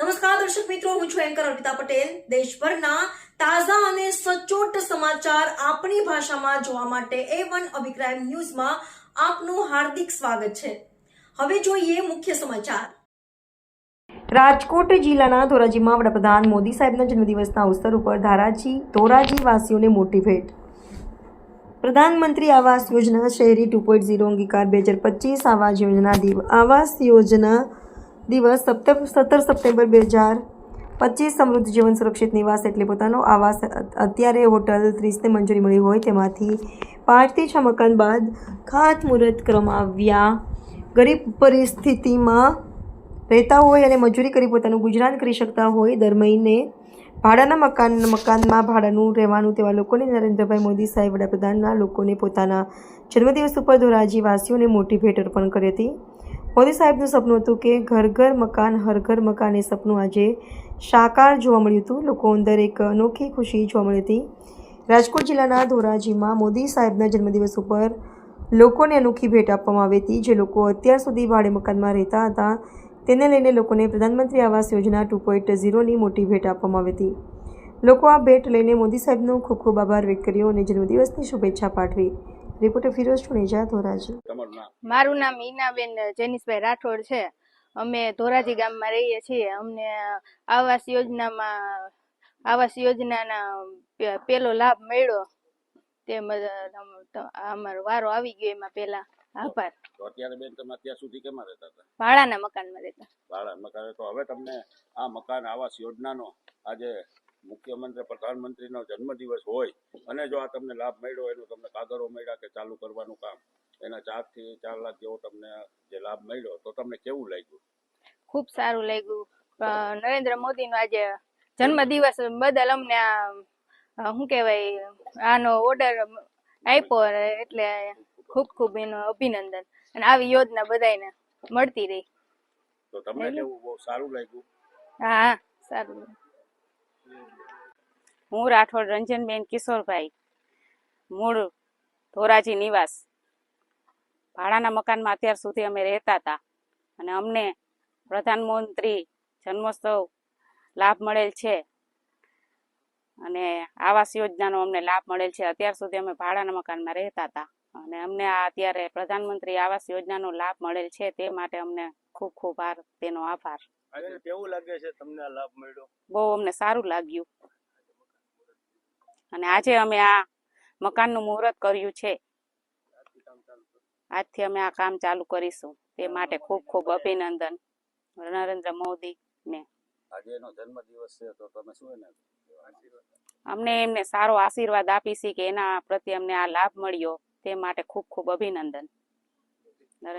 નમસ્કાર, દર્શક મિત્રો, હું છું એન્કર અર્પિતા પટેલ. દેશભરના તાજા અને સચોટ સમાચાર આપણી ભાષામાં જોવા માટે એ વન અભિપ્રાય ન્યૂઝમાં આપનું હાર્દિક સ્વાગત છે. હવે જોઈએ મુખ્ય સમાચાર. રાજકોટ જિલ્લાના ધોરાજીમાં વડાપ્રધાન મોદી સાહેબના જન્મદિવસના અવસર ઉપર ધારાજી ધોરાજી વાસીઓને મોટી ભેટ. પ્રધાનમંત્રી આવાસ યોજના શહેરી ટુ પોઈન્ટ ઝીરો અંગીકાર બે હજાર પચીસ આવાસ યોજના આવાસ યોજના દિવસ સપ્ટેમ્બર સત્તર સપ્ટેમ્બર બે હજાર પચીસ સમૃદ્ધ જીવન સુરક્ષિત નિવાસ એટલે પોતાનો આવાસ. અત્યારે હોટલ ત્રીસને મંજૂરી મળી હોય તેમાંથી પાંચથી છ મકાન બાદ ખાતમુહૂર્ત ક્રમાવ્યા ગરીબ પરિસ્થિતિમાં રહેતા હોય અને મજૂરી કરી પોતાનું ગુજરાન કરી શકતા હોય દર મહિને ભાડાના મકાન, મકાનમાં ભાડાનું રહેવાનું તેવા લોકોને નરેન્દ્રભાઈ મોદી સાહેબ વડાપ્રધાનના લોકોને પોતાના જન્મદિવસ ઉપર ધોરાજી વાસીઓને મોટી ભેટ અર્પણ કરી હતી. મોદી સાહેબનું સપનું હતું કે ઘર ઘર મકાન, હર ઘર મકાન એ સપનું આજે સાકાર જોવા મળ્યું હતું. લોકો અંદર એક અનોખી ખુશી જોવા મળી હતી. રાજકોટ જિલ્લાના ધોરાજીમાં મોદી સાહેબના જન્મદિવસ ઉપર લોકોને અનોખી ભેટ આપવામાં આવી હતી. જે લોકો અત્યાર સુધી ભાડે મકાનમાં રહેતા હતા, તેને લઈને લોકોને પ્રધાનમંત્રી આવાસ યોજના ટુ પોઈન્ટ ઝીરોની મોટી ભેટ આપવામાં આવી હતી. લોકો આ ભેટ લઈને મોદી સાહેબનો ખૂબ ખૂબ આભાર વ્યક્ત કર્યો અને જન્મદિવસની શુભેચ્છા પાઠવી. રિપોર્ટર ફિરોજ ચુનેજા ધોરાજી. મારું નામ ઈનાબેન જેનિસભાઈ રાઠોડ છે. અમે ધોરાજી ગામમાં રહીએ છીએ. અમને આવાસ યોજનામાં આવાસ યોજનાના પેલો લાભ મળ્યો. તે અમારો વારો આવી ગયો એમાં પેલા આભાર. તો અત્યારે બેન તમે અત્યાર સુધી કેમાં રહેતા હતા? ભાડાના મકાનમાં રહેતા. ભાડા મકાન. તો હવે તમને આ મકાન આવાસ યોજનાનો આજે મુખ્યમંત્રી પ્રધાનમંત્રીનો જન્મદિવસ હોય અને જો આ તમને લાભ મળ્યો એનો તમને કાગળો મળ્યા કે ચાલુ કરવાનું કામ એના ચારથી ચાર લાખ જેવો તમને જે લાભ મળ્યો તો તમને કેવું લાગ્યું? ખૂબ સારું લાગ્યું. નરેન્દ્ર મોદીનો આજે જન્મદિવસ બદલ અમને આ શું કહેવાય આનો ઓર્ડર આપ્યો એટલે ખૂબ ખૂબ એનો અભિનંદન. અને આવી યોજના બધાને મળતી રહી. તો તમને બહુ સારું લાગ્યું? હા સારું. હું રાઠોડ રંજનબેન કિશોરભાઈ, મૂળ ધોરાજી નિવાસ. ભાડાના મકાનમાં અત્યાર સુધી અમે રહેતા હતા અને અમને પ્રધાનમંત્રી જન્મોત્સવ લાભ મળેલ છે અને આવાસ યોજનાનો અમને લાભ મળેલ છે. અત્યાર સુધી અમે ભાડાના મકાનમાં રહેતા હતા અને અમને આ અત્યારે પ્રધાનમંત્રી આવાસ યોજનાનો લાભ મળેલ છે તે માટે અમને ખૂબ ખૂબ આર, તેનો આભાર. કેવું લાગે છે તમને આ લાભ મળ્યો? બહુ અમને સારું લાગ્યું. અને આજે અમે આ મકાનનું મુહૂર્ત કર્યું છે. આજથી અમે આ કામ ચાલુ કરીશું. તે માટે ખૂબ ખૂબ અભિનંદન. નરેન્દ્ર મોદી આજે એનો જન્મદિવસ છે તો તમે શું એને અમને એમને સારો આશીર્વાદ આપી છે કે એના પ્રત્યે અમને આ લાભ મળ્યો. તે માટે ખૂબ ખૂબ અભિનંદન.